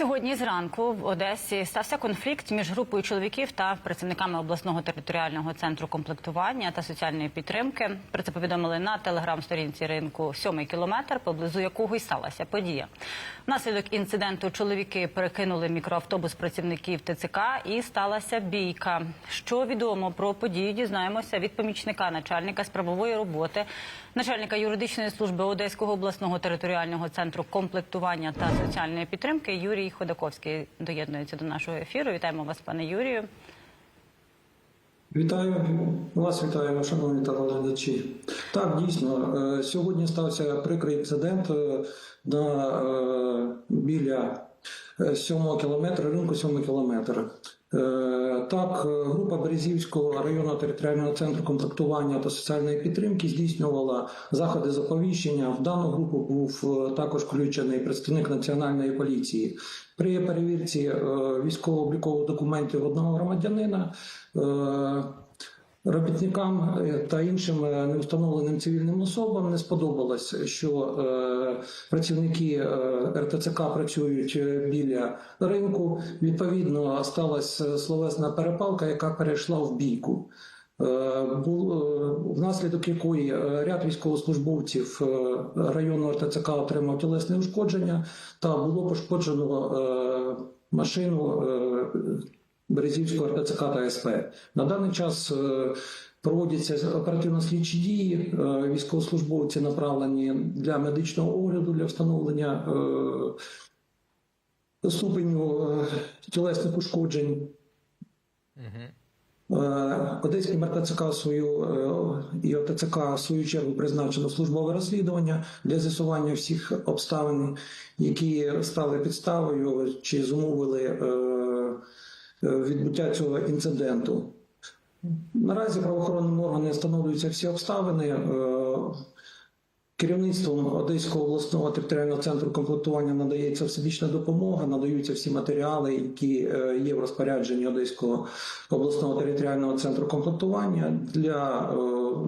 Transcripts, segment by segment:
Сьогодні зранку в Одесі стався конфлікт між групою чоловіків та працівниками обласного територіального центру комплектування та соціальної підтримки. Про це повідомили на телеграм-сторінці ринку «Сьомий кілометр, поблизу якого й сталася подія. Внаслідок інциденту чоловіки перекинули мікроавтобус працівників ТЦК і сталася бійка. Що відомо про подію, дізнаємося від помічника начальника з правової роботи, начальника юридичної служби Одеського обласного територіального центру комплектування та соціальної підтримки Юрій Ходаковський доєднується до нашого ефіру. Вітаємо вас, пане Юрію. Вітаю вас, вітаю, шановні телеглядачі. Так, дійсно, е, сьогодні стався прикрий інцидент е, на е, біля е, сьомого кілометра, ринку сьомий кілометр. Е, Так, е, група Березівського районного територіального центру комплектування та соціальної підтримки здійснювала заходи заповіщення. В дану групу був е, також включений представник національної поліції. При перевірці військово-облікових документів одного громадянина. Робітникам е, та іншим е, невстановленим цивільним особам не сподобалось, що е, працівники РТЦК працюють біля ринку. Відповідно, сталася словесна перепалка, яка перейшла в бійку. Внаслідок якої ряд військовослужбовців районного РТЦК отримав тілесне ушкодження та було пошкоджено машину Березівського РТЦК та СП. На даний час е, проводяться оперативно-слідчі дії. Е, Військовослужбовці направлені для медичного огляду для встановлення е, ступеню тілесних ушкоджень. Одеський РТЦК свою і ОТЦК в свою чергу призначено службове розслідування для з'ясування всіх обставин, які стали підставою чи зумовили відбуття цього інциденту. Наразі правоохоронними органами встановлюються всі обставини. Керівництвом Одеського обласного територіального центру комплектування надається всебічна допомога, надаються всі матеріали, які е, є в розпорядженні Одеського обласного територіального центру комплектування для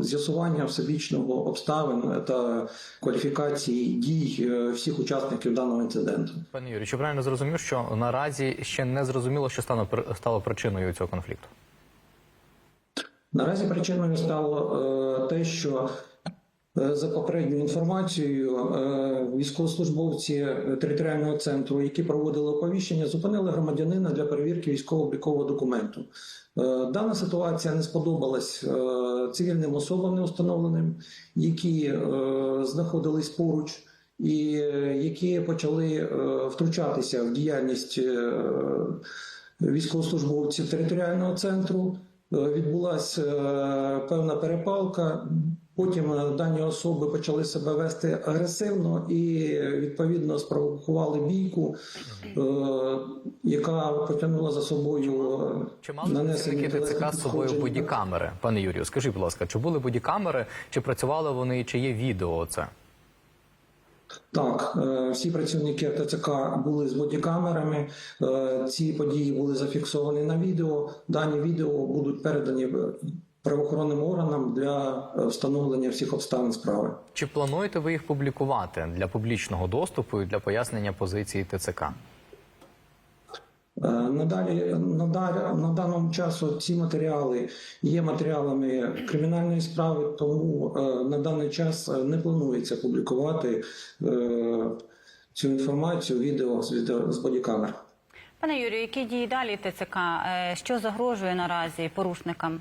е, з'ясування всебічного обставин та кваліфікації дій е, всіх учасників даного інциденту. Пане Юрію, чи правильно зрозумів, що наразі ще не зрозуміло, що стало причиною цього конфлікту? Наразі причиною стало те, що за попередньою інформацією, е, військовослужбовці територіального центру, які проводили оповіщення, зупинили громадянина для перевірки військово-облікового документу. Е, Дана ситуація не сподобалась е, цивільним особам неустановленим, які е, знаходились поруч. І е, які почали е, втручатися в діяльність е, військовослужбовців територіального центру. Е, Відбулася е, певна перепалка. Потім е, дані особи почали себе вести агресивно і відповідно спровокували бійку, е, яка потягнула за собою е, Чи мали нанесення працівники ТЦК з собою бодікамери? Пане Юрію, скажіть, будь ласка, чи були бодікамери, чи працювали вони, чи є відео це? Так, всі працівники ТЦК були з бодікамерами. Ці події були зафіксовані на відео. Дані відео будуть передані правоохоронним органам для е, встановлення всіх обставин справи. Чи плануєте ви їх публікувати для публічного доступу і для пояснення позиції ТЦК? Е, Надалі на, на даному часу ці матеріали є матеріалами кримінальної справи, тому е, на даний час не планується публікувати цю інформацію, відео з відео з бодікамер. Пане Юрію, які дії далі ТЦК? Що загрожує наразі порушникам?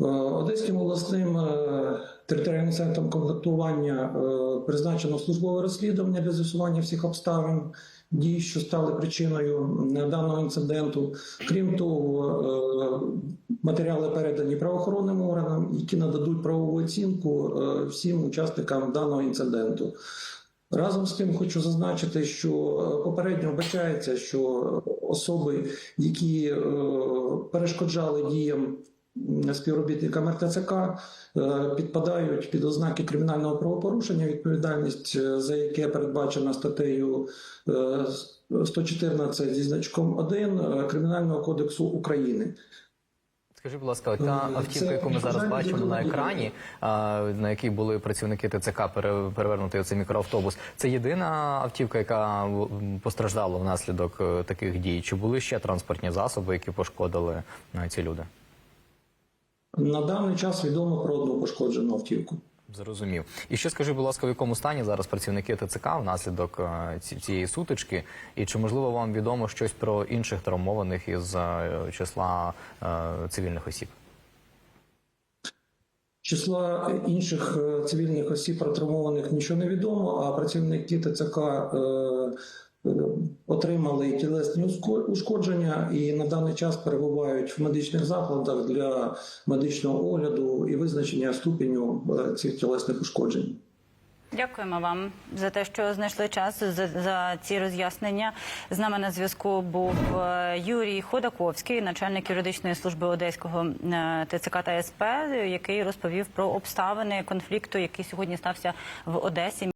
Е, Одеським обласним е, територіальним центром комплектування е, призначено службове розслідування для з'ясування всіх обставин дій, що стали причиною даного інциденту. Крім того, матеріали передані правоохоронним органам, які нададуть правову оцінку всім учасникам даного інциденту. Разом з тим хочу зазначити, що попередньо вбачається, що особи, які перешкоджали діям співробітникам РТЦК, е, підпадають під ознаки кримінального правопорушення, відповідальність е, за яке передбачена статтею е, 114 зі значком 1 е, Кримінального кодексу України. Скажи, будь ласка, та Е, автівка, яку ми зараз бачимо на екрані, на якій були працівники ТЦК пере- перевернутий оцей мікроавтобус, це єдина автівка, яка постраждала внаслідок е, таких дій? Чи були ще транспортні засоби, які пошкодили е, ці люди? На даний час відомо про одну пошкоджену автівку. Зрозумів. І ще скажи, будь ласка, в якому стані зараз працівники ТЦК внаслідок е, цієї сутички? І чи можливо вам відомо щось про інших травмованих із е, числа е, цивільних осіб? Числа інших цивільних осіб травмованих нічого не відомо, а працівники ТЦК отримали тілесні ушко- ушкодження і на даний час перебувають в медичних закладах для медичного огляду і визначення ступеню е, цих тілесних ушкоджень. Дякуємо вам за те, що знайшли час за, за ці роз'яснення. З нами на зв'язку був е, Юрій Ходаковський, начальник юридичної служби Одеського е, ТЦК та СП, який розповів про обставини конфлікту, який сьогодні стався в Одесі.